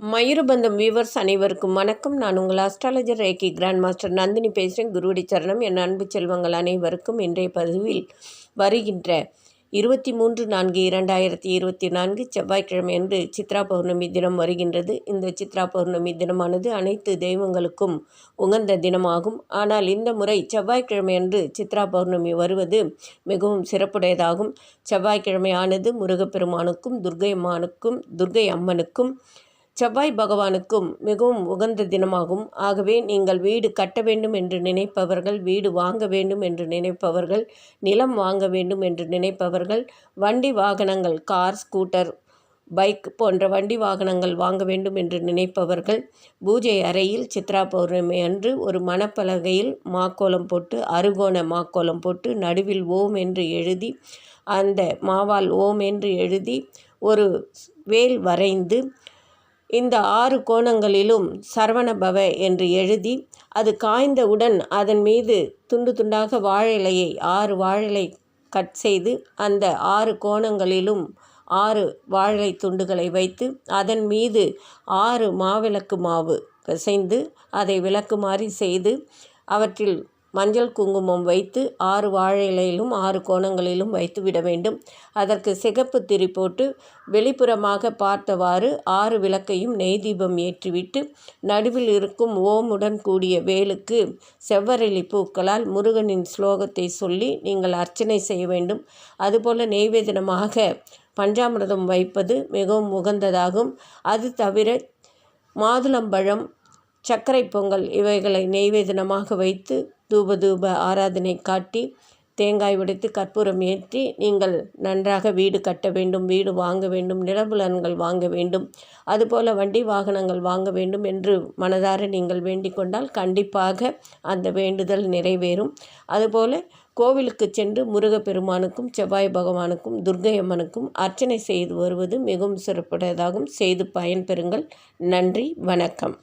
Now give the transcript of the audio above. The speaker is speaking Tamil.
மயூரபந்தம் வியூவர்ஸ் அனைவருக்கும் வணக்கம். நான் உங்கள் astrologer reiki grand master Nandini பேசுகிறேன் குருவடி சரணம். என் அன்பு செல்வங்கள் அனைவருக்கும் இன்றைய பதிவில் வருகின்ற இருபத்தி மூன்று நான்கு இரண்டாயிரத்தி இருபத்தி நான்கு செவ்வாய்க்கிழமை அன்று சித்ரா பௌர்ணமி தினம் வருகின்றது. இந்த சித்ரா பௌர்ணமி தினமானது அனைத்து தெய்வங்களுக்கும் உகந்த தினமாகும். ஆனால் இந்த முறை செவ்வாய்க்கிழமை அன்று சித்ரா பௌர்ணமி வருவது மிகவும் சிறப்புடையதாகும். செவ்வாய்க்கிழமையானது முருகப்பெருமானுக்கும் துர்கை அம்மானுக்கும் துர்கை அம்மனுக்கும் செவ்வாய் பகவானுக்கும் மிகவும் உகந்த தினமாகும். ஆகவே நீங்கள் வீடு கட்ட வேண்டும் என்று நினைப்பவர்கள் வீடு வாங்க வேண்டும் என்று நினைப்பவர்கள் நிலம் வாங்க வேண்டும் என்று நினைப்பவர்கள் வண்டி வாகனங்கள் கார் ஸ்கூட்டர் பைக் போன்ற வண்டி வாகனங்கள் வாங்க வேண்டும் என்று நினைப்பவர்கள் பூஜை அறையில் சித்ரா பௌர்ணமி அன்று ஒரு மணப்பலகையில் மாக்கோலம் போட்டு அருகோண மாக்கோலம் போட்டு நடுவில் ஓம் என்று எழுதி அந்த மாவால் ஓம் என்று எழுதி ஒரு வேல் வரைந்து இந்த ஆறு கோணங்களிலும் சரவணபவ என்று எழுதி அது காய்ந்தவுடன் அதன் மீது துண்டு துண்டாக வாழையை ஆறு வாழலை கட் செய்து அந்த ஆறு கோணங்களிலும் ஆறு வாழை துண்டுகளை வைத்து அதன் மீது ஆறு மாவிளக்கு மாவு பிசைந்து அதை விளக்குமாறி செய்து அவற்றில் மஞ்சள் குங்குமம் வைத்து ஆறு வாழை இலையிலும் ஆறு கோணங்களிலும் வைத்து விட வேண்டும். அதற்கு சிகப்பு திரி போட்டு வெளிப்புறமாக பார்த்தவாறு ஆறு விளக்கையும் நெய் தீபம் ஏற்றிவிட்டு நடுவில் இருக்கும் ஓமுடன் கூடிய வேலுக்கு செவ்வரளி பூக்களால் முருகனின் ஸ்லோகத்தை சொல்லி நீங்கள் அர்ச்சனை செய்ய வேண்டும். அதுபோல் நெய்வேதனமாக பஞ்சாமிரதம் வைப்பது மிகவும் உகந்ததாகும். அது தவிர மாதுளம்பழம் சர்க்கரை பொங்கல் இவைகளை நெய்வேதனமாக வைத்து தூப தூப ஆராதனை காட்டி தேங்காய் உடைத்து கற்பூரம் ஏற்றி நீங்கள் நன்றாக வீடு கட்ட வேண்டும் வீடு வாங்க வேண்டும் நிலபுலன்கள் வாங்க வேண்டும் அதுபோல் வண்டி வாகனங்கள் வாங்க வேண்டும் என்று மனதார நீங்கள் வேண்டிக் கொண்டால் கண்டிப்பாக அந்த வேண்டுதல் நிறைவேறும். அதுபோல் கோவிலுக்கு சென்று முருகப்பெருமானுக்கும் செவ்வாய் பகவானுக்கும் துர்கை அம்மனுக்கும் அர்ச்சனை செய்து வருவது மிகவும் சிறப்புடையதாகும். செய்து பயன்பெறுங்கள். நன்றி வணக்கம்.